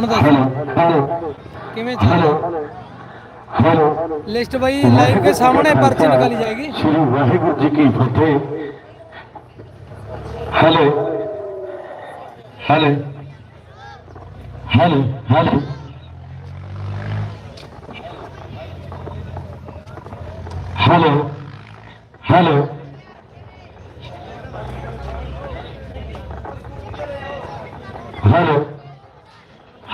ਹੁਣ ਦੱਸ ਹੈਲੋ ਕਿਵੇਂ ਚੱਲ ਹੈਲੋ। ਲਿਸਟ ਬਾਈ ਲਾਈਵ ਕੇ ਸਾਹਮਣੇ ਪਰਚੀ ਨਿਕਾਲੀ ਜਾਏਗੀ। ਸ਼੍ਰੀ ਵਾਹਿਗੁਰੂ ਜੀ ਕੀ ਫਤਿਹ। Hello. Hello. Hello hello. Hello. Hello. Hello.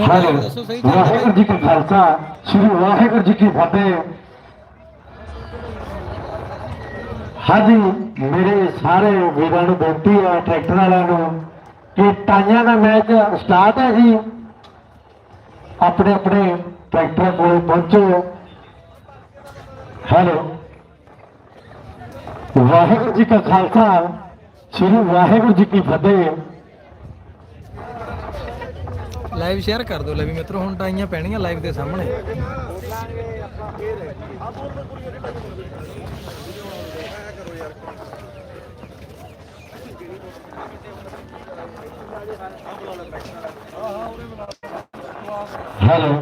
Hello Waheguru ji ਕਾ ਖਾਲਸਾ ਸ੍ਰੀ ਵਾਹਿਗੁਰੂ ਜੀ ਕੀ ਫਤਿਹ। ਹਾਂਜੀ ਮੇਰੇ ਸਾਰੇ ਵੀਰਾਂ ਨੂੰ ਬੇਨਤੀ ਹੈ ਟਰੈਕਟਰ ਵਾਲਿਆਂ ਨੂੰ ਕਿ ਟਾਈਆਂ ਦਾ ਮੈਚ ਸਟਾਰਟ ਹੈ ਜੀ। ਆਪਣੇ ਆਪਣੇ ਟਰੈਕਟਰ ਕੋਲ ਪਹੁੰਚੋ। ਹੈਲੋ। ਵਾਹਿਗੁਰੂ ਜੀ ਕਾ ਖਾਲਸਾ ਸ੍ਰੀ ਵਾਹਿਗੁਰੂ ਜੀ ਕੀ ਫਤਿਹ। ਲਾਈਵ ਸ਼ੇਅਰ ਕਰ ਦਿਓ ਲੈ ਵੀ ਮਿੱਤਰੋ ਹੁਣ ਟਾਈਆਂ ਪੈਣੀਆਂ ਲਾਈਵ ਦੇ ਸਾਹਮਣੇ। ਹੈਲੋ।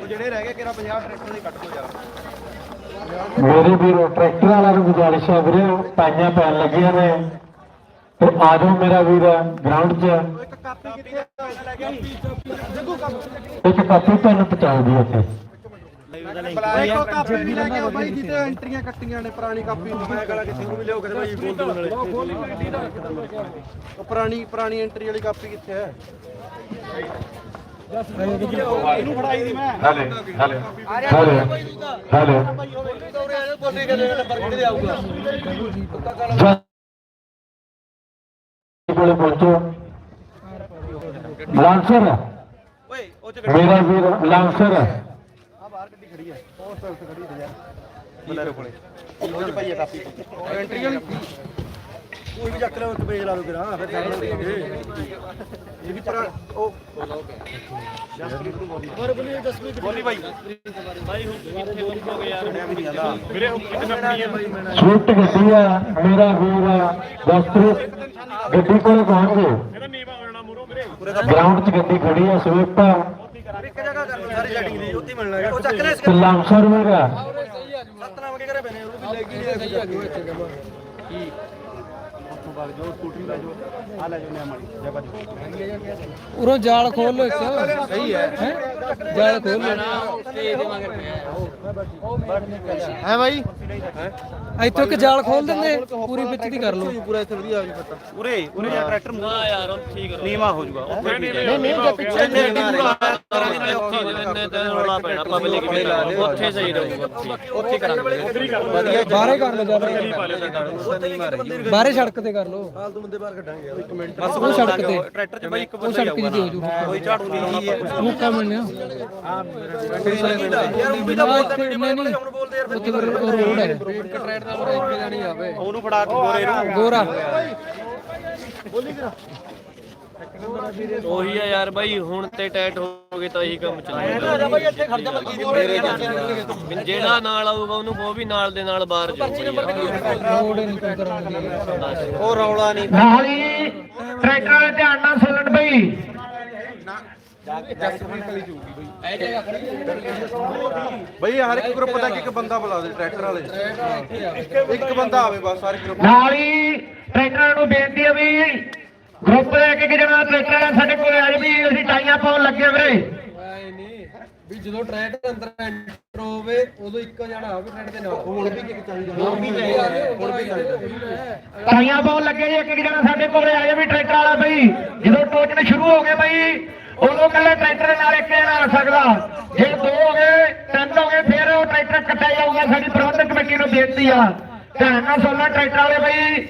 ਉਹ ਜਿਹੜੇ ਰਹਿ ਗਏ ਕਿਰਾ 50 ਟਰੈਕਟਰ ਦੇ ਕੱਟ ਯਾਰ। ਮੇਰੇ ਵੀਰੋ ਟਰੈਕਟਰ ਵਾਲਾ ਨੂੰ ਗੁਜ਼ਾਰਿਸ਼ ਹੈ ਵੀਰੇ ਪਾਈਆਂ ਪੈਣ ਲੱਗੀਆਂ ਨੇ। ਤੇ ਆ ਜਾਓ ਮੇਰਾ ਵੀਰ ਗਰਾਊਂਡ 'ਚ ਇੱਕ ਕਾਪੀ ਕਿੱਥੇ ਲੈ ਗਿਆ ਜੱਗੂ ਇੱਕ ਕਾਪੀ ਤੁਹਾਨੂੰ ਇੱਥੇ ਬਲੈਕ ਕੋ ਕਾਪੀ ਨਹੀਂ ਲੈ ਕੇ ਆਓ ਬਾਈ ਜਿੱਤੇ ਐਂਟਰੀਆਂ ਕੱਟੀਆਂ ਨੇ ਪੁਰਾਣੀ ਕਾਪੀ ਮੈਂ ਕਹਲਾ ਕਿਸੇ ਨੂੰ ਵੀ ਲਿਓ ਕਿਤੇ ਭਾਈ ਬੋਲ ਦੋ ਨਾਲੇ ਉਹ ਪੁਰਾਣੀ ਪੁਰਾਣੀ ਐਂਟਰੀ ਵਾਲੀ ਕਾਪੀ ਕਿੱਥੇ ਹੈ ਇਹਨੂੰ ਫੜਾਈ ਦੀ ਮੈਂ ਹੈਲੋ ਹੈਲੋ ਹੈਲੋ ਹੈਲੋ ਬੋਲੀ ਕੇ ਨੰਬਰ ਕਿਹਦੇ ਆਊਗਾ? ਕੋਲੇ ਪਹੁੰਚੋ। ਲਾਂਸਰ ਮੇਰਾ ਵੀਰ ਲਾਂਸਰ ਆ ਬਾਹਰ ਗੱਡੀ ਖੜੀ ਹੈ ਉਹ ਤੇ ਖੜੀ ਹੈ ਯਾਰ ਬਲੈਰੋ ਕੋਲੇ ਉਹ ਚ ਪਈ ਹੈ ਕਾਪੀ ਐਂਟਰੀ ਵਾਲੀ। ਕੋਈ ਵੀ ਚੱਕ ਲਓ ਇੱਕ ਪੇਜ ਲਾ ਲਓ ਕਿਰਾ ਫਿਰ ਚੱਕ ਲਓ। ਇਹ ਵੀ ਪੁਰਾ ਉਹ ਹੋਰ ਬੋਲੀ 10ਵੀਂ ਬੋਲੀ ਭਾਈ ਭਾਈ ਹੁਣ ਕਿੱਥੇ ਗਿਆ ਯਾਰ ਟਾਈਮ ਨਹੀਂ ਆਂਦਾ ਵੀਰੇ ਹੁਣ ਕਿੱਥੇ ਨੰਬਰੀ ਹੈ ਸਵਿਫਟ ਗੱਡੀ ਆ ਮੇਰਾ ਵੀਰ ਦਸਤਰੀ ਗੱਡੀ ਕੋਲ ਪਹੁੰਚ। ਗਏ ਗਰਾਊਂਡ 'ਚ ਗੱਡੀ ਖੜੀ ਆ ਸਵਿਫਟ ਇੱਕ ਜਗ੍ਹਾ ਕਰ ਲਓ ਸਾਰੀ ਸੈਟਿੰਗ ਦੀ ਉੱਥੇ ਮਿਲਣਾ ਹੈ ਉਹ ਚੱਕ ਲੈ ਤੇ ਲਾਂਸਰ ਮੇਰਾ ਸਤਨਾਮ ਕੇ ਘਰੇ ਬਣੇ ਉਹ ਵੀ ਲੈ ਗਈ ਸਹੀ ਆ ਗਈ ਇੱਥੇ ਜਮਾ ਕੀ ਨੂੰ ਵਗ ਜਾਲ ਖੋਲ ਲੋ ਇੱਕ। ਸਹੀ ਹੈ। ਹੈ? ਜਾਲ ਖੋਲ ਲੋ ਨਾ ਸਟੇਜ ਦੇ ਹੈ ਭਾਈ ਇੱਥੋਂ ਇੱਕ ਜਾਲ ਖੋਲ ਦਿੰਦੇ ਪੂਰੀ ਵਿੱਚ ਦੀ ਕਰ ਲੋ ਪੂਰਾ ਇੱਥੇ ਵਧੀਆ ਆ ਜੀ ਪਤਾ। ਉਰੇ ਉਰੇ ਯਾਰ ਟਰੈਕਟਰ ਮੂੰਹ ਯਾਰ ਠੀਕ ਨੀਵਾ ਹੋ ਜਾਊਗਾ ਉੱਥੇ ਨਹੀਂ ਨਹੀਂ ਜੇ ਪਿੱਛੇ ਨੇ ਰੌਲਾ ਪੈਣਾ ਪਬਲਿਕ ਵੀ ਉੱਥੇ ਸਹੀ ਰਹੂਗਾ। ਉੱਥੇ ਕਰਾਂਗੇ। ਬਾਹਰੇ ਕਰ ਲੋ ਜ਼ਿਆਦਾ ਬਾਹਰੇ ਸੜਕ ਤੇ ਕਰ ਲੋ ਫਾਲਤੂ ਬੰਦੇ ਬਾਹਰ ਕੱਢਾਂਗੇ ਯਾਰ ਇੱਕ ਮਿੰਟ। ਬਸ ਉਹ ਸੜਕ ਤੇ। ਟਰੈਕਟਰ 'ਚ ਬਾਈ ਇੱਕ ਬੰਦਾ ਸੜਕ ਦੀ ਹੋ ਜੂ ਕੋਈ ਝਾੜੂ ਨਹੀਂ ਲਾਉਣਾ ਆਪਾਂ ਮੁੱਕਾ ਮੰਨਿਆ? ਯਾਰ ਉਹ ਵੀ ਤਾਂ ਬੋਲਦਾ ਨਹੀਂ ਯਾਰ ਉੱਥੇ ਫਿਰ ਰੋਡ ਹੈ। ਟਰੈਕਟ ਦਾ ਇੱਕ ਜਾਣੀ ਆਵੇ ਉਹਨੂੰ ਫੜਾ ਕੇ ਗੋਰੇ ਨੂੰ। ਗੋਰਾ। ਉਹੀ ਆ ਯਾਰ ਬਾਈ ਹੁਣ ਤੇ ਟਾਈਟ ਹੋ ਗਏ ਤਾਂ ਇਹੀ ਕੰਮ ਚੱਲੇਗਾ ਬਾਈ ਇੱਥੇ ਖੜ ਜਾ ਮਲਕੀ ਦੀ ਮੇਰੇ ਜਿਹੜਾ ਨਾਲ ਆਊਗਾ ਉਹਨੂੰ ਉਹ ਵੀ ਨਾਲ ਦੇ ਨਾਲ ਬਾਹਰ ਜਾਊਗਾ ਉਹ ਰੌਲਾ ਨਹੀਂ। ਨਾਲੀ ਟਰੈਕਟਰ ਵਾਲੇ ਧਿਆਨ ਨਾਲ ਸੁਣਨ ਬਈ। ਬਈ। ਹਰ ਇੱਕ ਗਰੁੱਪ ਦਾ ਇੱਕ ਇੱਕ ਬੰਦਾ ਬੁਲਾ ਦੇ ਟਰੈਕਟਰ ਵਾਲੇ। ਇੱਕ ਬੰਦਾ ਆਵੇ ਬਸ ਸਾਰੇ ਗਰੁੱਪ ਨਾਲੀ ਟਰੈਕਟਰਾਂ ਨੂੰ ਬੇਨਤੀ ਹੈ ਵੀ ਗਰੁੱਪ ਦੇ ਇੱਕ ਇੱਕ ਜਣਾ ਟਰੈਕਟਰ ਸਾਡੇ ਕੋਲ ਆ ਜੀ ਵੀ ਅਸੀਂ ਟਾਈਆਂ ਪਾਉਣ ਲੱਗੇ ਵੀਰੇ। ਨਹੀਂ ਵੀ ਜਦੋਂ ਟਰੈਕ ਦੇ ਅੰਦਰ ਐਂਟਰ ਹੋਵੇ ਉਦੋਂ ਇੱਕੋ ਜਣਾ ਆਵੇ ਟਰੈਕ ਦੇ ਨਾਲ। ਹੋਰ ਵੀ ਕਿੱਕ ਚਾਹੀਦਾ। ਹੋਰ ਵੀ ਚਾਹੀਦਾ। ਹੋਰ ਵੀ ਚਾਹੀਦਾ। ਟਾਈਆਂ ਪਾਉਣ ਲੱਗੇ ਜੀ ਇੱਕ ਇੱਕ ਜਣਾ ਸਾਡੇ ਕੋਲ ਆ ਜੀ ਵੀ ਟਰੈਕਟਰ ਵਾਲਾ ਬਈ। ਜਦੋਂ ਟੋਚਣ ਸ਼ੁਰੂ ਹੋ ਗਏ ਬਈ ਉਦੋਂ ਕੱਲੇ ਟਰੈਕਟਰ ਨਾਲ ਇੱਕ ਜਣਾ ਆ ਸਕਦਾ। ਜੇ ਦੋ ਹੋ ਗਏ ਤਿੰਨ ਹੋ ਗਏ ਫਿਰ ਉਹ ਟਰੈਕਟਰ ਕੱਟਿਆ ਜਾਊਗਾ। ਸਾਡੀ ਪ੍ਰਬੰਧਕ ਕਮੇਟੀ ਨੂੰ ਬੇਨਤੀ ਆ। ਧਿਆਨ ਨਾਲ ਸੁਣਨਾ ਟਰੈਕਟਰ ਵਾਲੇ ਬਈ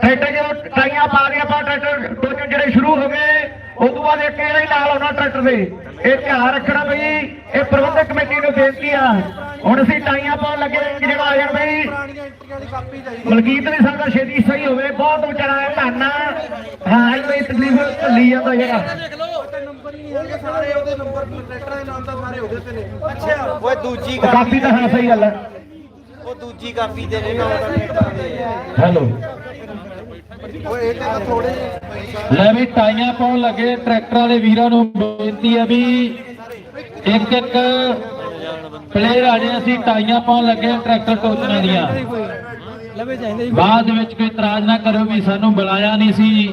ਟਰੈਕਟਰ ਜਦੋਂ ਟਾਈਆਂ ਪਾ ਕੇ ਆਪਾਂ ਟਰੈਕਟਰ ਟੋਚਨ ਜਿਹੜੇ ਸ਼ੁਰੂ ਹੋ ਗਏ ਉਸ ਤੋਂ ਬਾਅਦ ਇੱਕ ਜਿਹੜਾ ਹੀ ਨਾਲ ਆਉਣਾ ਟਰੈਕਟਰ ਦੇ। ਇਹ ਧਿਆਨ ਰੱਖਣਾ ਬਈ ਇਹ ਪ੍ਰਬੰਧਕ ਕਮੇਟੀ ਨੂੰ ਬੇਨਤੀ ਆ। ਹੁਣ ਅਸੀਂ ਟਾਈਆਂ ਪਾਉਣ ਲੱਗੇ ਹਾਂ, ਜਿਹੜਾ ਆ ਜਾਣ ਬਈ? ਮਲਕੀਤ ਵੀ ਸਾਡਾ ਛੇਤੀ ਸਹੀ ਹੋਵੇ। ਬਹੁਤ ਵਿਚਾਰਾ ਹੈ ਧੰਨਾ ਹਾਂ ਇਹ ਤਕਲੀਫ ਢੱਲੀ ਜਾਂਦਾ ਜਿਹੜਾ। ਸਾਰੇ ਉਹਦੇ ਨੰਬਰ ਟਰੈਕਟਰਾਂ ਦੇ ਨਾਮ ਤਾਂ ਸਾਰੇ ਉਹਦੇ ਤੇ ਨੇ। ਅੱਛਾ। ਓਏ ਦੂਜੀ ਉਹ ਕਾਪੀ ਤਾਂ ਹਾਂ ਸਹੀ ਗੱਲ ਹੈ। ਉਹ ਦੂਜੀ ਕਾਪੀ ਦੇ ਨੇ ਨਾਮ ਦਾ ਟਰੈਕਟਰ ਦੇ ਹੈਲੋ। ਓਏ ਇਹ ਤੇ ਤਾਂ ਥੋੜੇ ਲੈ ਵੀ ਟਾਈਆਂ ਪਾਉਣ ਲੱਗੇ ਟਰੈਕਟਰ ਵਾਲੇ ਵੀਰਾਂ ਨੂੰ ਬੇਨਤੀ ਹੈ ਵੀ ਇੱਕ ਇੱਕ ਪਲੇਅਰ ਆ ਜੇ ਅਸੀਂ ਟਾਈਆਂ ਪਾਉਣ ਲੱਗੇ ਟਰੈਕਟਰ ਟੋਚਣਾ ਦੀਆਂ। ਬਾਅਦ ਵਿੱਚ ਕੋਈ ਇਤਰਾਜ਼ ਨਾ ਕਰੋ ਵੀ ਸਾਨੂੰ ਬੁਲਾਇਆ ਨਹੀਂ ਸੀ।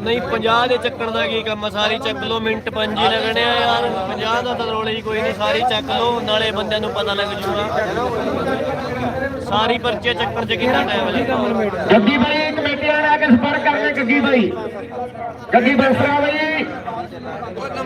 ਨਹੀਂ 50 ਦੇ ਚੱਕਣ ਦਾ ਕੀ ਕੰਮ ਆ? ਸਾਰੀ ਚੱਕ ਲੋ ਮਿੰਟ ਪੰਜ ਹੀ ਲੱਗਣੇ ਆ ਯਾਰ। 50 ਦਾ ਤਾਂ ਰੋਲੇ ਹੀ ਕੋਈ ਨਹੀਂ, ਸਾਰੀ ਚੱਕ ਲੋ ਨਾਲੇ ਬੰਦਿਆਂ ਨੂੰ ਪਤਾ ਲੱਗ ਜੂਗਾ। ਸਾਰੀ ਪਰਚੇ ਚੱਕਣ ਚ ਕਿੰਨਾ ਟਾਈਮ ਲੱਗਦਾ ਗੱਗੀ ਬਾਈ ਕਮੇਟੀ ਵਾਲੇ ਆ ਕੇ ਸੰਪਰਕ ਕਰਦੇ ਗੱਗੀ ਬਾਈ। ਗੱਗੀ ਬਸਰਾ ਬਾਈ।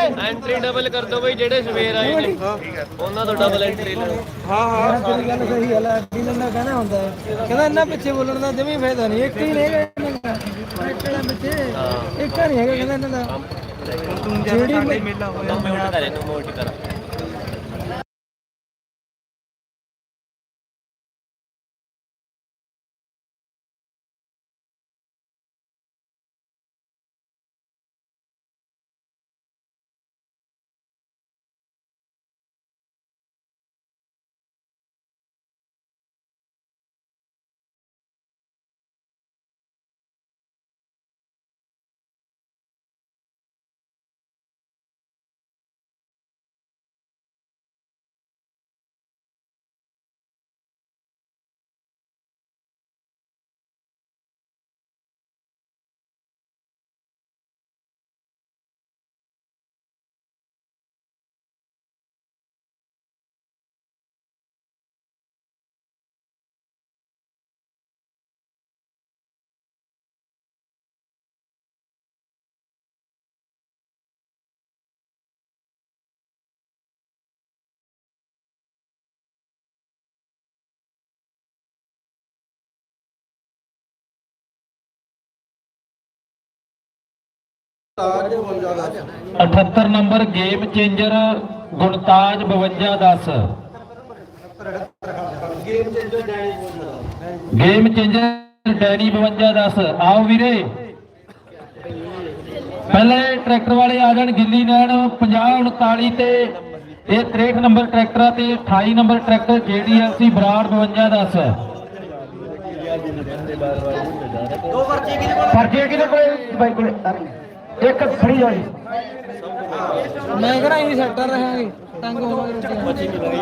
ਐਂਟਰੀ ਡਬਲ ਕਰ ਦਿਓ ਬਾਈ ਜਿਹੜੇ ਸਵੇਰ ਆਏ ਨੇ। ਉਹਨਾਂ ਤੋਂ ਡਬਲ ਐਂਟਰੀ ਲਓ। ਹਾਂ ਤੇਰੀ ਗੱਲ ਸਹੀ ਹੈ ਲਾਡੀ ਨੰਨਾ ਕਹਿਣਾ ਹੁੰਦਾ ਹੈ। ਕਹਿੰਦਾ ਇੰਨਾ ਪਿੱਛੇ ਬੋਲਣ ਦਾ ਜਮੀ ਫਾਇਦਾ ਨਹੀਂ ਇੱਕ ਹੀ ਨਹੀਂ ਹੈਗਾ ਇਹਨਾਂ ਦਾ। ਇੱਕ ਦਾ ਪਿੱਛੇ ਇੱਕ ਨਹੀਂ ਹੈਗਾ ਕਹਿੰਦਾ ਇਹਨਾਂ ਦਾ। ਜਿਹੜੀ ਮੇਲਾ ਦੋ ਮਿੰਟ ਕਰੇ ਨੂੰ ਮੋਟ ਕਰ। ਅਠੱਤਰ number game changer Guntaj 5210 game changer Danny 5210 ਆਓ ਵੀਰੇ। ਪਹਿਲੇ ਟਰੈਕਟਰ ਵਾਲੇ ਆ ਜਾਣ ਗਿੱਲੀ ਨੈਣ 50 39 ਤੇ ਇਹ 63 ਨੰਬਰ ਟਰੈਕਟਰ ਆ ਤੇ 28 ਨੰਬਰ ਟਰੈਕਟਰ JDLC ਬਰਾੜ 5210 ਦੋ ਪਰਚੇ ਕਿਹਦੇ ਕੋਲ? ਪਰਚੇ ਕਿਹਦੇ ਕੋਲੇ? ਬਾਈ ਕੋਲੇ। ਇੱਕ ਖੜੀ ਜਾਈ ਮੈਂ ਕਰਾਂ ਇਹ ਸੈਕਟਰ ਰਹਾਂਗੇ ਤੰਗ ਹੋਵਾਂਗੇ ਜੀ ਨਾ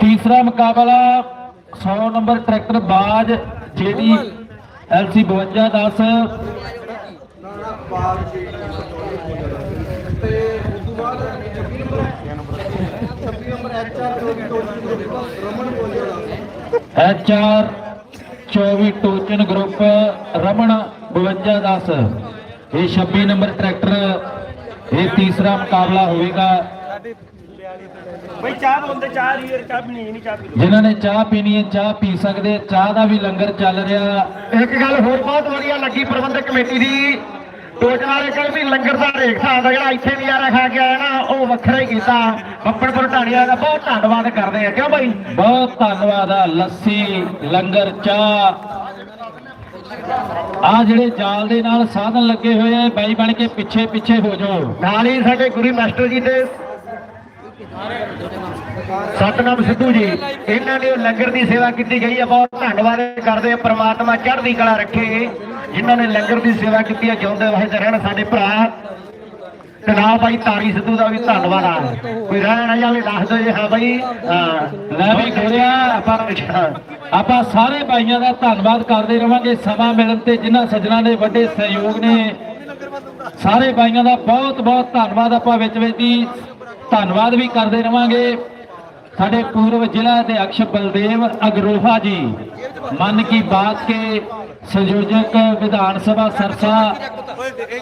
ਤੀਸਰਾ ਮੁਕਾਬਲਾ 100 ਨੰਬਰ ਟਰੈਕਟਰ ਬਾਜ, ਜਿਹੜੀ LC 5210 ਤੇ ਉਸ ਤੋਂ ਬਾਅਦ 26 number H R 24 Tochan group, Raman 5210 ਇਹ 26 ਨੰਬਰ ਟਰੈਕਟਰ, ਇਹ ਤੀਸਰਾ ਮੁਕਾਬਲਾ ਹੋਵੇਗਾ। ਬਈ ਚਾਹ ਬੰਦੇ ਚਾਹ ਨਹੀਂ ਚਾਹ ਪੀਣੀ ਨਹੀਂ ਚਾਹ ਪੀ ਜਿਨ੍ਹਾਂ ਨੇ ਚਾਹ ਪੀਣੀ ਹੈ ਚਾਹ ਪੀ ਸਕਦੇ ਚਾਹ ਦਾ ਵੀ ਲੰਗਰ ਚੱਲ ਰਿਹਾ। ਇੱਕ ਗੱਲ ਹੋਰ ਬਹੁਤ ਵਧੀਆ ਲੱਗੀ ਪ੍ਰਬੰਧਕ ਕਮੇਟੀ ਦੀ। ਵਾਲੇ ਕੋਲ ਵੀ ਲੰਗਰ ਦਾ ਰੇਖ ਦਾ ਜਿਹੜਾ ਇੱਥੇ ਨਜ਼ਾਰਾ ਖਾ ਕੇ ਆਇਆ ਨਾ ਉਹ ਵੱਖਰਾ ਹੀ ਕੀਤਾ। ਪੱਪੜਪੁਰ ਢਾਣੀਆਂ ਦਾ ਬਹੁਤ ਧੰਨਵਾਦ ਕਰਦੇ ਆ ਕਿਉਂ ਬਾਈ? ਬਹੁਤ ਧੰਨਵਾਦ ਆ ਲੱਸੀ ਲੰਗਰ ਚਾਹ। ਆ ਜਿਹੜੇ ਜਾਲ ਦੇ ਨਾਲ ਸਾਧਨ ਲੱਗੇ ਹੋਏ ਆ ਬਾਈ ਬਣ ਕੇ ਪਿੱਛੇ ਪਿੱਛੇ ਹੋ ਜਾਓ। ਨਾਲ ਹੀ ਸਾਡੇ ਗੁਰੂ ਮਾਸਟਰ ਜੀ ਤੇ ਸਤਨਾਮ ਸਿੱਧੂ ਜੀ, ਇਹਨਾਂ ਨੇ ਲੰਗਰ ਦੀ ਸੇਵਾ ਕੀਤੀ ਗਈ ਹੈ ਬਹੁਤ ਧੰਨਵਾਦ ਕਰਦੇ ਆ, ਪ੍ਰਮਾਤਮਾ ਚੜ੍ਹਦੀ ਕਲਾ ਰੱਖੇ ਜਿਨ੍ਹਾਂ ਨੇ ਲੰਗਰ ਦੀ ਸੇਵਾ ਕੀਤੀ ਹੈ ਜਿਉਂਦੇ ਵਸਦੇ ਰਹਿਣ ਸਾਡੇ ਭਰਾ। ਤੇ ਭਾਈ ਤਾਰੀ ਸਿੱਧੂ ਦਾ ਵੀ ਧੰਨਵਾਦ ਆ। ਕੋਈ ਰਹਿਣ ਨਾ ਦੱਸ ਦਿਓ ਜੀ ਹਾਂ ਭਾਈ ਹਾਂ ਲੈ ਵੀ ਗੋਰਿਆ ਆਪਾਂ ਆਪਾਂ ਸਾਰੇ ਭਾਈਆਂ ਦਾ ਧੰਨਵਾਦ ਕਰਦੇ ਰਵਾਂਗੇ, ਸਮਾਂ ਮਿਲਣ ਤੇ ਜਿਨ੍ਹਾਂ ਸੱਜਣਾ ਦੇ ਵੱਡੇ ਸਹਿਯੋਗ ਨੇ। ਸਾਰੇ ਭਾਈਆਂ ਦਾ ਬਹੁਤ ਬਹੁਤ ਧੰਨਵਾਦ ਆਪਾਂ ਵਿੱਚ ਵਿੱਚ ਦੀ। ਧੰਨਵਾਦ ਵੀ ਕਰਦੇ ਰਵਾਂਗੇ ਸਾਡੇ ਪੂਰਵ ਜ਼ਿਲ੍ਹਾ ਦੇ ਬਲਦੇਵ ਅਗਰੋਹਾ ਜੀ। ਮਨ ਕੀ ਬਾਤ ਕੇ ਸੰਯੋਜਕ ਵਿਧਾਨ ਸਭਾ ਸਰਸਾ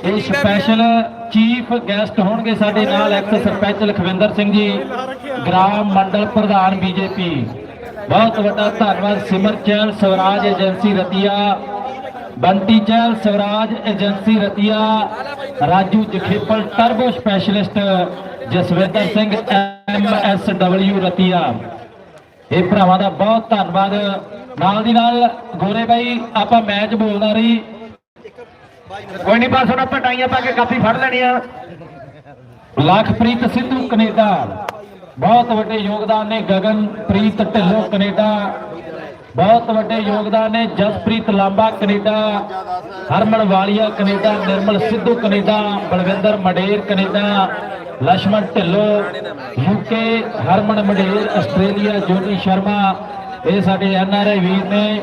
ਇਹ ਸਪੈਸ਼ਲ ਚੀਫ ਗੈਸਟ ਹੋਣਗੇ ਸਾਡੇ ਨਾਲ ਐਕਸ ਸਰਪੰਚ ਲਖਵਿੰਦਰ ਸਿੰਘ ਜੀ, ਗ੍ਰਾਮ ਮੰਡਲ ਪ੍ਰਧਾਨ ਬੀਜੇਪੀ। ਬਹੁਤ ਵੱਡਾ ਧੰਨਵਾਦ Simar Swaraj agency Ratia Bunty Chahal Swaraj agency Ratia, Raju Jakhepal, turbo specialist Jaswinder Singh M S W Ratia. ਇਹ ਭਰਾਵਾਂ ਦਾ ਬਹੁਤ ਧੰਨਵਾਦ। ਨਾਲ ਦੀ ਨਾਲ ਗੋਰੇ ਬਾਈ, ਆਪਾਂ ਮੈਚ ਬੋਲਦਾ ਰਹੀ। ਕੋਈ ਨਹੀਂ ਬਸ ਹੁਣ ਆਪਾਂ ਟਾਈਆਂ ਪਾ ਕੇ ਕਾਫੀ ਫੜ ਲੈਣੀ ਆ। ਲਖਪ੍ਰੀਤ ਸਿੱਧੂ, ਕੈਨੇਡਾ। ਬਹੁਤ ਵੱਡੇ ਯੋਗਦਾਨ ਨੇ ਗਗਨਪ੍ਰੀਤ ਢਿੱਲੋਂ, ਕੈਨੇਡਾ। ਬਹੁਤ ਵੱਡੇ ਯੋਗਦਾਨ ਨੇ Jaspreet Lamba, Canada, Harman Walia, Canada, Nirmal Sidhu, Canada, Balwinder Mader, Canada Lakshman Dhillon UK Harman Mader, Australia, Johnny Sharma, ਇਹ ਸਾਡੇ ਐਨ ਆਰ ਆਈ ਵੀਰ ਨੇ,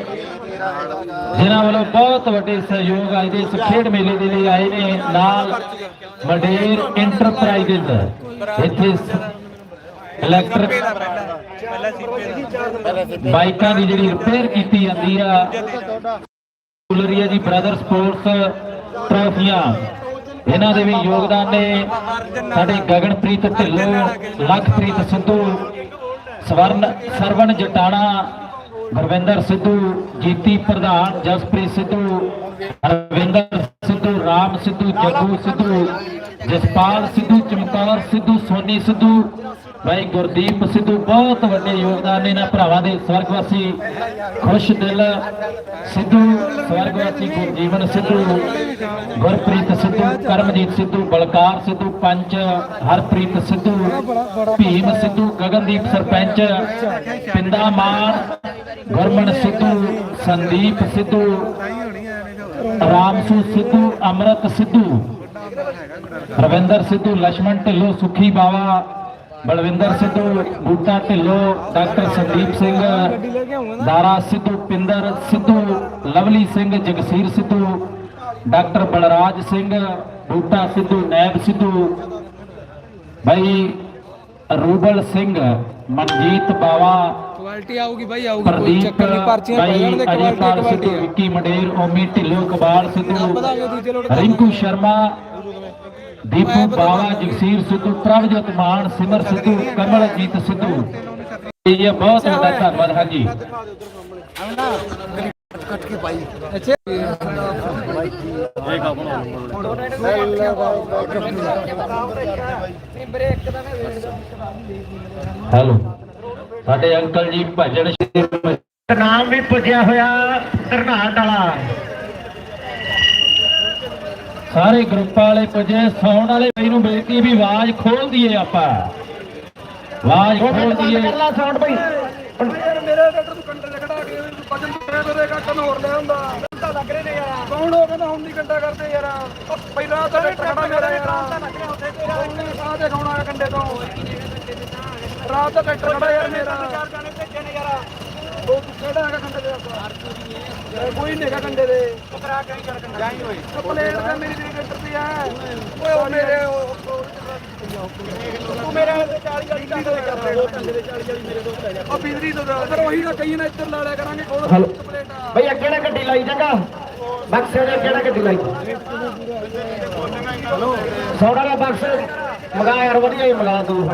ਜਿਨ੍ਹਾਂ ਵੱਲੋਂ ਬਹੁਤ ਵੱਡੇ ਸਹਿਯੋਗ ਅੱਜ ਦੇ ਇਸ ਖੇਡ ਮੇਲੇ ਦੇ ਲਈ ਆਏ ਨੇ, ਨਾਲ ਮਡੇਰ ਇੰਟਰਪ੍ਰਾਈਜ਼ ਇੱਥੇ ਇਲੈਕਟ੍ਰਿਕ ਬਾਈਕਾਂ ਦੀ ਜਿਹੜੀ ਰਿਪੇਅਰ ਕੀਤੀ ਜਾਂਦੀ ਆ। ਕੁਲਰੀਆ ਜੀ ਬ੍ਰਦਰ ਸਪੋਰਟਸ ਟਰਾਫੀਆਂ ਇਹਨਾਂ ਦੇ ਵੀ ਯੋਗਦਾਨ ਨੇ। ਸਾਡੇ ਗਗਨਪ੍ਰੀਤ ਢਿੱਲੋਂ ਲਖਪ੍ਰੀਤ ਸਿੱਧੂ ਸਵਰਨ ਸਰਵਣ ਜਟਾਣਾ ਗੁਰਵਿੰਦਰ ਸਿੱਧੂ ਜੀਤੀ ਪ੍ਰਧਾਨ ਜਸਪ੍ਰੀਤ ਸਿੱਧੂ ਰਵਿੰਦਰ ਸਿੱਧੂ ਰਾਮ ਸਿੱਧੂ ਜੱਗੂ ਸਿੱਧੂ ਜਸਪਾਲ ਸਿੱਧੂ, ਚਮਕੌਰ ਸਿੱਧੂ, ਸੋਨੀ ਸਿੱਧੂ ਭਾਈ ਗੁਰਦੀਪ ਸਿੱਧੂ, ਬਹੁਤ ਵੱਡੇ ਯੋਗਦਾਨ ਨੇ ਇਹਨਾਂ ਭਰਾਵਾਂ ਦੇ ਸਵਰਗਵਾਸੀ। ਖੁਸ਼ ਦਿਲ ਸਿੱਧੂ, ਸਵਰਗਵਾਸੀ ਗੁਰਜੀਵਨ ਸਿੱਧੂ, ਗੁਰਪ੍ਰੀਤ ਸਿੱਧੂ, ਕਰਮਜੀਤ ਸਿੱਧੂ, ਬਲਕਾਰ ਸਿੱਧੂ, ਪੰਚ ਹਰਪ੍ਰੀਤ ਸਿੱਧੂ, ਭੀਮ ਸਿੱਧੂ, ਗਗਨਦੀਪ ਸਰਪੰਚ ਪਿੰਦਾ ਮਾਨ ਗੁਰਮਨ ਸਿੱਧੂ, ਸੰਦੀਪ ਸਿੱਧੂ, ਰਾਮਸੂ ਸਿੱਧੂ, ਅਮਰਤ ਸਿੱਧੂ ਰਵਿੰਦਰ ਸਿੱਧੂ ਲక్ష్మణ ਢਿੱਲੋਂ ਸੁਖੀ ਬਾਵਾ ਬਲਵਿੰਦਰ ਸਿੱਧੂ ਬੂਟਾ Dhillon doctor Sandeep Singh Dara Sidhu Pinder Sidhu Lovely Singh Jagsir Sidhu doctor Balraj Singh ਬੂਟਾ ਸਿੱਧੂ ਨੈਬ ਸਿੱਧੂ ਭਾਈ ਰੂਬਲ ਸਿੰਘ ਮਨਜੀਤ ਬਾਵਾ ਕੁਆਲਿਟੀ ਆਊਗੀ ਭਾਈ ਆਊਗੀ ਕੋਈ ਚੱਕਰ ਨਹੀਂ ਪਰਚੀਆਂ ਪਹਿਲਾਂ ਦੇ ਕੁਆਲਿਟੀ ਕੁਆਲਿਟੀ ਮਡੇਰ ਓਮੀ ਢਿੱਲੋਂ ਕਬਾਲ ਸਿੱਧੂ ਰਿੰਕੂ ਸ਼ਰਮਾ ਦੀਪੂ ਬਾਵਾ, ਜਗਸੀਰ ਸਿੱਧੂ ਪ੍ਰਭਜੋਤ ਮਾਨ, ਸਿਮਰ ਸਿੱਧੂ, ਕਮਲਜੀਤ ਸਿੱਧੂ। ਇਹ ਬਹੁਤ ਵੱਡਾ ਧੰਨਵਾਦ, ਹਾਂਜੀ। ਅੱਛਾ ਹੈਲੋ, ਸਾਡੇ ਅੰਕਲ ਜੀ ਭਜਨ ਸ਼੍ਰੀ ਨਾਮ ਵੀ ਪੁੱਜਿਆ ਹੋਇਆ ਧਰਨਾਟ ਵਾਲਾ। ਸਾਰੇ ਗਰੁੱਪਾਂ ਵਾਲੇ ਪੁੱਜੇ ਸੌਣ ਵਾਲੇ ਬਈ ਨੂੰ ਬੇਨਤੀ ਵੀ ਆਵਾਜ਼ ਖੋਲ ਦਈਏ ਆਪਾਂ। ਆਵਾਜ਼ ਖੋਲ ਦਈਏ। ਸਾਊਂਡ ਬਈ ਮੇਰੇ ਡਾਕਟਰ ਤੂੰ ਕੰਡੇ ਖੜਾ ਕੇ ਵਜਨ ਮੇਰੇ ਕੱਟਣ ਹੋਰ ਲੈ ਹੁੰਦਾ ਘੰਟਾ ਲੱਗ ਰਹੇ ਨੇ ਯਾਰ ਕੌਣ ਹੋ ਕਹਿੰਦਾ ਹੁਣ ਨਹੀਂ ਘੰਟਾ ਕਰਦੇ ਯਾਰ। ਪਹਿਲਾਂ ਤਾਂ ਡਾਕਟਰ ਖੜਾ ਮੇਰਾ ਯਾਰ। ਸਾਹ ਦੇ ਖਾਣਾ ਕੰਡੇ ਤੋਂ। ਰਾਤ ਦਾ ਡਾਕਟਰ ਖੜਾ ਯਾਰ ਮੇਰਾ। ਚਾਰ ਜਾਣੇ ਭੇਜੇ ਨੇ ਯਾਰ। ਉਹ ਕਿਹੜਾ ਹੈਗਾ ਕੰਡੇ ਦੇ ਆਪਾਂ? ਕੋਈ ਨਹੀਂ ਹੈਗਾ ਕੰਡੇ ਦੇ ਕਰਾ ਕੇ ਚੱਲ ਕੰਡੇ ਜਾਈ ਹੋਈ ਪਲੇਟ ਤਾਂ ਮੇਰੀ ਤੇਰੀ ਕੰਟਰ ਤੇ ਆ। ਓਏ ਉਹ ਮੇਰੇ ਤੂੰ ਮੇਰੇ ਵਾਲੇ 40 40 ਕੰਡੇ ਦੇ ਕਰਦੇ ਉਹ ਕੰਡੇ ਦੇ 40 40 ਮੇਰੇ ਦੋਸਤ ਲੈ ਜਾ ਉਹ ਬਿਜਲੀ ਤੋਂ ਫਿਰ ਉਹੀ ਨਾ ਕਹੀ ਨਾ ਇੱਧਰ ਲਾ ਲਿਆ ਕਰਾਂਗੇ ਕੋਲ ਹਲੋ। ਪਲੇਟ ਆ। ਭਈ ਅੱਗੇ ਨਾ ਗੱਡੀ ਲਾਈ ਚੰਗਾ। ਬਕਸੇ ਦੇ ਅੱਗੇ ਨਾ ਗੱਡੀ ਲਾਈ। ਸੌੜਾ ਦਾ ਬਕਸ। ਮਗਾ ਯਾਰ ਵਧੀਆ ਹੀ ਮਗਾ ਤੂੰ।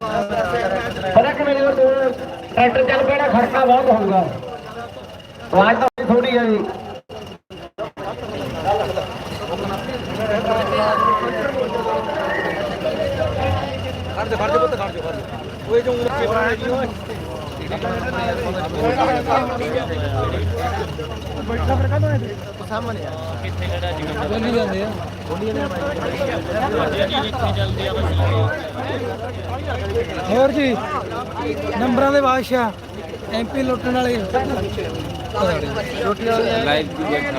ਪਤਾ ਕਿ ਮੇਰੇ ਕੋਲ ਟਰੈਕਟਰ ਚੱਲ ਪਿਆ ਖਰਚਾ ਬਹੁਤ ਹੋਊਗਾ। ਆਵਾਜ਼ ਤਾਂ ਥੋੜੀ ਹੈ ਜੀ। ਖੜ ਜਾ ਖੜ ਜਾ ਪੁੱਤ, ਖੜ ਜਾ ਖੜ ਜਾ। ਓਏ ਜੋ ਉਂਗਲ ਕੇ ਜੀ, ਓਏ। ਬੈਠਾ ਫਿਰ ਕਾਹਦੋਂ ਹੈ ਸਾਹਮਣੇ ਆ ਕਿੱਥੇ ਖੜਾ ਜੀ ਬੋਲੀ ਜਾਂਦੇ ਆ ਚੱਲਦੀ ਆ ਬਸ ਹੋਰ ਜੀ ਨੰਬਰਾਂ ਦੇ ਬਾਦਸ਼ਾਹ ਐਮਪੀ ਲੁੱਟਣ ਵਾਲੇ। ਰੋਟੀ ਵਾਲੇ ਲਾਈਵ ਦੀ ਦੇਖਣਾ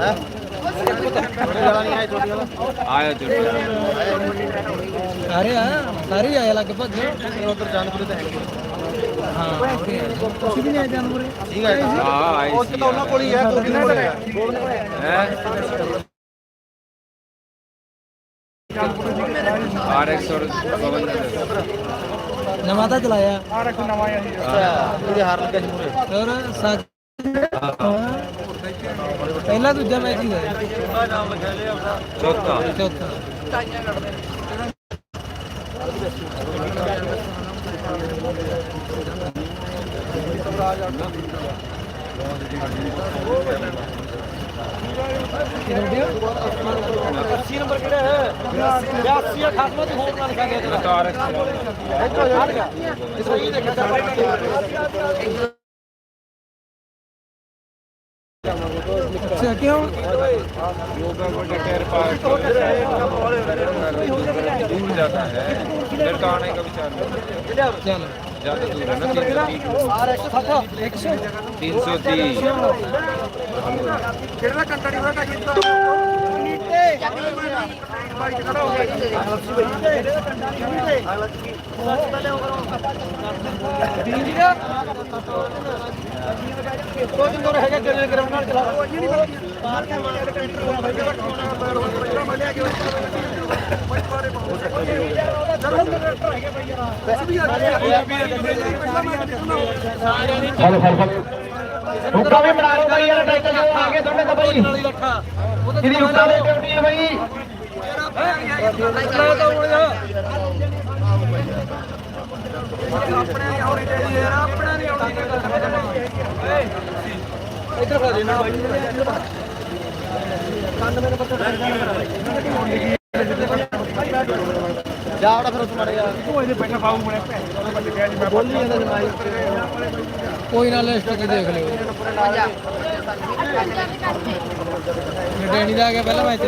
ਹੈ? ਆਇਆ ਸਾਰੇ ਆ ਸਾਰੇ ਹੀ ਆਏ ਲਗਭਗ ਉਧਰ ਜਾਨਪੁਰ ਤੇ ਹੈ ਹਾਂ ਤੁਸੀਂ ਵੀ ਨਹੀਂ ਆਏ ਜਾਨਵਰੇ ਠੀਕ ਹੈ ਹਾਂ ਉਹ ਤਾਂ ਉਹਨਾਂ ਕੋਲ ਦੋ ਨਵਾਂ ਤਾਂ ਚਲਾਇਆ। ਆ ਰੱਖ ਨਵਾਂ ਆ। ਜੀ ਇਹਦੇ ਹਾਰ ਲੱਗਿਆ ਸੀ ਮੂਰੇ ਹੋਰ ਸੱਚ ਪਹਿਲਾ ਦੂਜਾ ਮੈਚ ਹੀ ਹੋਇਆ। ਚੌਥਾ। ਚੌਥਾ। ਅੱਸੀ ਨੰਬਰ ਕਿਹੜਾ ਹੈ? 82 88 ਦੀ ਹੋਰ ਨਾਲ ਲਿਖਾ ਗਿਆ ਤੇਰਾ। ਆਰ ਐਕਸ ਇਸ ਵਾਰ ਇਹ ਦੇਖਿਆ ਅੱਛਾ ਕਿਉਂ योगा को डटेर पार्ट दूर जाता है फिर तो आने का विचार नहीं ਚੱਲ ज्यादा दूर है ना ਆਰ 160 तीन सौ तीस ਕਿਹੜਾ ਕੰਟਾ ਨਹੀਂ ਹੋਇਆ ਕੀਤਾ ਨੀਟੇ ਬਾਈ ਖੜਾ ਹੋ ਗਿਆ ਜੀ ਦਾ ਦੋ ਦਿਨ ਤੋਂ ਹੈਗਾ ਕਿਹੜੇ ਗਰਾਊਂਡ ਨਾਲ ਚਲਾ ਬਾਹਰ ਕੇ ਮਾਰ ਕੇ ਕੰਟਰ ਹੋਣਾ ਭਾਈ ਜਿਹੜਾ ਕੋਣਾ ਪੈਰ ਹੋ ਗਿਆ ਮੈਂ ਲਿਆ ਕੇ ਬਈ ਬਾਰੇ ਬਹੁਤ ਜਰੂਰ ਕੰਟਰ ਹੈਗੇ ਭਾਈ ਯਾਰ ਵੈਸੇ ਵੀ ਆ ਗਿਆ ਪਹਿਲਾਂ ਮੈਂ ਕਿਹਾ ਹਲੋ ਹਲੋ ਹੁੱਕਾ ਵੀ ਬਣਾ ਲਓ ਬਈ, ਯਾਰ ਟਰੈਕਟਰ ਜੋ ਆ ਗਏ ਤੁਹਾਡੇ ਤਾਂ ਬਈ। ਇਹਦੀ ਹੁੱਕਾ ਦੀ ਡਿਊਟੀ ਹੈ ਬਈ ਆਪਣੇ ਨਹੀਂ ਹੋਣੀ ਚਾਹੀਦੀ ਯਾਰ ਆਪਣਾ ਨਹੀਂ ਹੋਣੀ ਇੱਧਰ ਖਾ ਦੇ ਨਾ ਕੰਨ ਮੇਰੇ ਪੱਤੇ ਜਾ ਵੜਾ ਫਿਰ ਉਸ ਮਾਰੇ ਯਾਰ ਤੂੰ ਇਹਦੇ ਬੈਠਾ ਪਾਉਂ ਬਣੇ ਭੈਣ ਬੰਦੇ ਕਿਹਾ ਜੀ ਮੈਂ ਬੋਲੀ ਜਾਂਦਾ ਜਮਾਈ। ਕੋਈ ਨਾ ਲਿਸਟ ਕੀ ਦੇਖ ਲਿਓ। ਡੈਣੀ ਦਾ ਆ ਗਿਆ ਪਹਿਲਾ ਮੈਚ।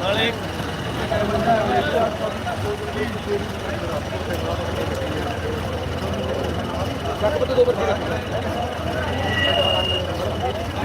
ਨਾਲੇ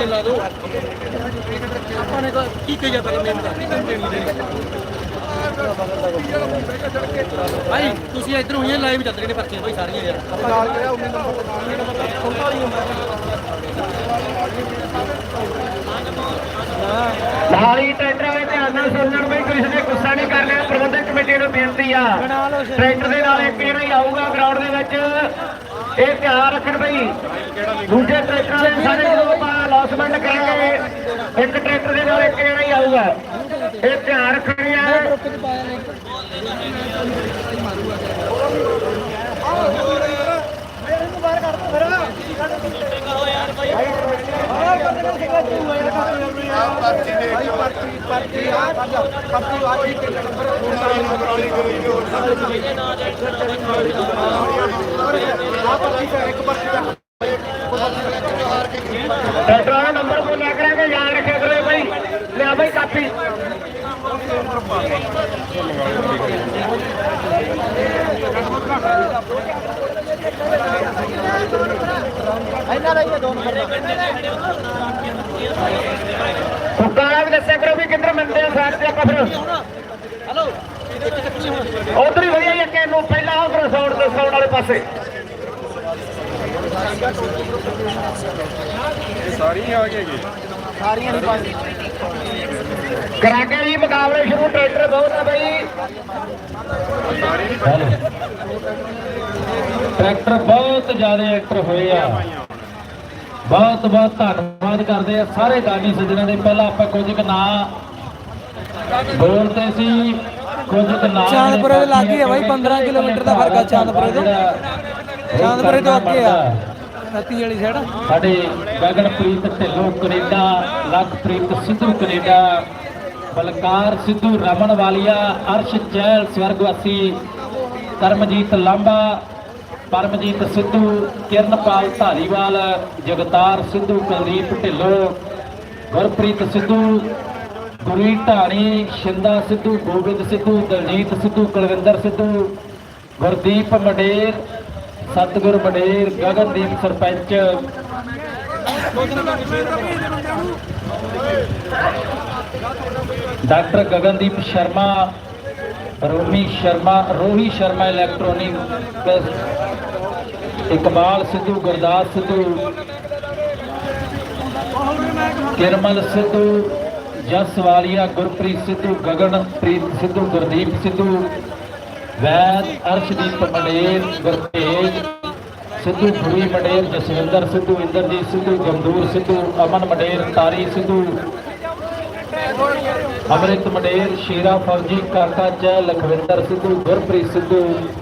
ਟੀਕੇ ਲਾ ਦੋ। ਆਪਾਂ ਨੇ ਤਾਂ ਪਹਿਲਾਂ ਦੇ ਭਾਈ ਤੁਸੀਂ ਇੱਧਰ ਹੋਈਆਂ ਲਾਈਵ ਚੱਲ ਰਹੇ ਨੇ ਪਰਚੀਆਂ ਭਾਈ ਸਾਰੀਆਂ ਯਾਰ। ਆਪਾਂ ਨਾਲ ਕਰਿਆ 19 ਨੰਬਰ 49 ਲਾਲੀ ਟਰੈਕਟਰ ਵਾਲੇ ਧਿਆਨ ਨਾਲ ਸੁਣਨ ਬਈ ਕਿਸੇ ਨੇ ਗੁੱਸਾ ਨਹੀਂ ਕਰਨਾ ਪ੍ਰਬੰਧਕ ਕਮੇਟੀ ਨੂੰ ਬੇਨਤੀ ਆ। ਟਰੈਕਟਰ ਦੇ ਨਾਲ ਇੱਕ ਜਿਹੜਾ ਹੀ ਆਊਗਾ ਗਰਾਊਂਡ ਦੇ ਵਿੱਚ ਇਹ ਧਿਆਨ ਰੱਖਣ ਬਈ। ਦੂਜੇ ਟਰੈਕਟਰ ਵਾਲੇ ਸਾਰੇ ਜਦੋਂ ਆਪਾਂ ਲੌਸਮੈਂਟ ਕਰਾਂਗੇ ਇੱਕ ਟਰੈਕਟਰ ਦੇ ਨਾਲ ਇੱਕ ਜਿਹੜਾ ਹੀ ਆਊਗਾ। ਇਹ ਧਿਆਨ ਰੱਖਣੀ ਹੈ ਗਰੁੱਪ ਚ ਪਾਇਆ ਨੇ ਮੇਰੇ ਨੂੰ ਬਾਹਰ ਕੱਢ ਦੋ ਫਿਰ ਪਰਚੀ ਦੇ ਪਰਚੀ ਪਰਚੀ ਆ ਪਰਚੀ ਆ ਜੀ ਕਿੰਨੇ ਨੰਬਰ ਆ ਪਰਚੀ ਕਰ ਇੱਕ ਪਰਚੀ ਕਰ ਡਾਕਟਰਾਂ ਦਾ ਨੰਬਰ ਬੋਲਿਆ ਕਰਾਂਗੇ ਯਾਦ ਰੱਖਿਆ ਕਰੋ ਭਾਈ ਲਿਆ ਭਾਈ ਕਾਪੀ ਇਹਨਾਂ ਦਾ ਹੀ ਦੋ ਨੰਬਰ ਫੁੱਕਾਰਾ ਵੀ ਦੱਸਿਆ ਕਰੋ ਵੀ ਕਿੱਧਰ ਮਿਲਦੇ ਆ ਸਾਈਡ ਤੇ ਆਪਾਂ ਫਿਰ ਹਲੋ ਉਧਰ ਹੀ ਵਧੀਆ ਹੀ ਅੱਗੇ ਨੂੰ ਪਹਿਲਾਂ ਉਧਰ ਸਾਊਂਡ ਤੇ ਸਾਊਂਡ ਵਾਲੇ ਪਾਸੇ। ਇਹ ਸਾਰੀ ਆ ਗਏ ਜੀ। ਸਾਰੀਆਂ ਨਹੀਂ ਪਾਈ ਕਰਾਂਗੇ ਜੀ ਮੁਕਾਬਲੇ ਸ਼ੁਰੂ ਟਰੈਕਟਰ ਬਹੁਤ ਆ ਬਈ। ਟਰੈਕਟਰ ਬਹੁਤ ਜ਼ਿਆਦਾ ਐਕਟਰ ਹੋਏ ਆ। ਬਹੁਤ ਬਹੁਤ ਧੰਨਵਾਦ ਕਰਦੇ ਆ ਸਾਰੇ ਦਾਨੀ ਸੱਜਣਾਂ ਦੇ ਪਹਿਲਾਂ ਆਪਾਂ ਕੁਝ ਕੁ ਨਾਂ ਬੋਲਦੇ ਸੀ। ਚਾਂਦਪੁਰੇ ਦੇ ਲਾਗੇ ਆ ਬਾਈ, 15 ਕਿਲੋਮੀਟਰ ਦਾ ਫ਼ਰਕ ਆ ਚਾਂਦਪੁਰੇ ਤੋਂ। ਚਾਂਦਪੁਰੇ ਤੋਂ ਅੱਗੇ ਆ। ਨੱਤੀ ਵਾਲੀ ਸਾਈਡ ਸਾਡੇ ਗਗਨਪ੍ਰੀਤ ਢਿੱਲੋਂ ਕੈਨੇਡਾ ਲਖਪ੍ਰੀਤ ਸਿੱਧੂ ਕੈਨੇਡਾ ਬਲਕਾਰ ਸਿੱਧੂ ਰਮਨ ਵਾਲੀਆ ਅਰਸ਼ ਚਹਿਲ ਸਵਰਗਵਾਸੀ Karamjit Lamba Paramjit Sidhu Kiranpal Dhaliwal Jagtar Sidhu Kuldeep Dhillon Gurpreet Sidhu Guri Dhani Shinda Sidhu, Gobind Sidhu, Daljit Sidhu, Kulwinder Sidhu, Gurdeep Mader, Satgur Mader, Gagandeep sarpanch. Doctor Gagandeep Sharma, Romi Sharma, Rohi Sharma electronic Iqbal Sidhu, Gurdas Sidhu. Kirmal Sidhu Jas Walia Gurpreet Sidhu Gaganpreet Sidhu, Gurdeep Sidhu, ਵੈਦ ਅਰਸ਼ਦੀਪ ਮੰਡੇਰ, ਗੁਰਤੇਜ ਸਿੱਧੂ ਭੂਰੀ ਮੰਡੇਰ, ਜਸਵਿੰਦਰ ਸਿੱਧੂ, ਇੰਦਰਜੀਤ ਸਿੱਧੂ, ਗੰਦੂਰ ਸਿੱਧੂ, ਅਮਨ ਮੰਡੇਰ, ਤਾਰੀ ਸਿੱਧੂ ਅਮਰਿਤ ਮੰਡੇਰ ਸ਼ੇਰਾ ਫੌਜੀ ਕਾਕਾ ਚੈ ਲਖਵਿੰਦਰ ਸਿੱਧੂ ਗੁਰਪ੍ਰੀਤ ਸਿੱਧੂ।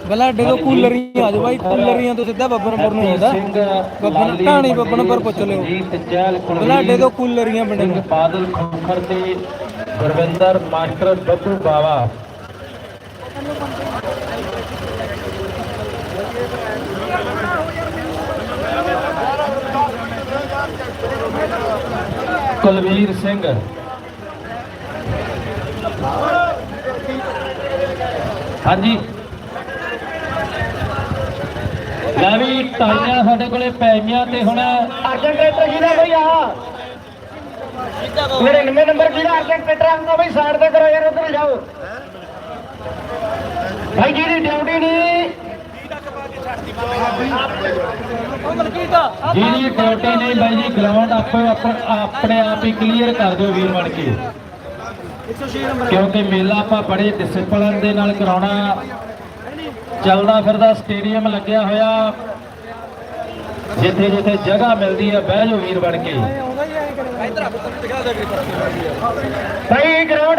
ਬਲਾਡੇ ਤੋਂ ਕੂਲਰੀਆਂ ਆ ਜਾਓ ਬਾਈ ਕੂਲਰੀਆਂ ਤੋਂ ਸਿੱਧਾ ਬੱਬਨਪੁਰ ਨੂੰ ਆਉਂਦਾ। ਬੱਬਨ ਢਾਣੀ ਬੱਬਨਪੁਰ ਪੁੱਛ ਲਿਓ। ਬਲਾਡੇ ਤੋਂ ਕੂਲਰੀਆਂ ਬਣੀਆਂ। ਬਾਦਲ ਖੋਖਰ ਤੇ ਗੁਰਵਿੰਦਰ ਮਾਸਟਰ ਬੱਬੂ ਬਾਵਾ। ਕੁਲਵੀਰ ਸਿੰਘ। ਹਾਂਜੀ। ਲੈ ਵੀ ਟਾਈਆਂ ਸਾਡੇ ਕੋਲੇ ਪੈ ਗਈਆਂ ਤੇ ਹੁਣ ਅਰਜਨ ਟਰੈਕਟਰ ਬਈ ਆ 99 ਨੰਬਰ ਕਿਹਦਾ? ਅਰਜਨ ਟਰੈਕਟਰ ਆਉਂਦਾ ਬਈ ਸਾਈਡ ਤੇ ਕਰੋ ਯਾਰ ਉਧਰ ਜਾਓ। ਭਾਈ ਜੀ ਦੀ ਡਿਊਟੀ ਨਹੀਂ ਜਿਹਦੀ ਡਿਊਟੀ ਨਹੀਂ ਬਾਈ ਜੀ ਗਰਾਊਂਡ ਆਪੋ ਆਪ- ਆਪਣੇ ਆਪ ਹੀ ਕਲੀਅਰ ਕਰ ਦਿਓ ਵੀਰ ਬਣ ਕੇ। ਕਿਉਂਕਿ ਮੇਲਾ ਆਪਾਂ ਬੜੇ ਡਿਸਪਲਨ ਦੇ ਨਾਲ ਕਰਾਉਣਾ। ਚੱਲਦਾ ਫਿਰਦਾ ਸਟੇਡੀਅਮ ਲੱਗਿਆ ਹੋਇਆ। ਜਿੱਥੇ ਜਿੱਥੇ ਜਗ੍ਹਾ ਮਿਲਦੀ ਹੈ ਬਹਿ ਜਾਓ ਵੀਰ ਬਣ ਕੇ। ਭਾਈ ਗਰਾਊਂਡ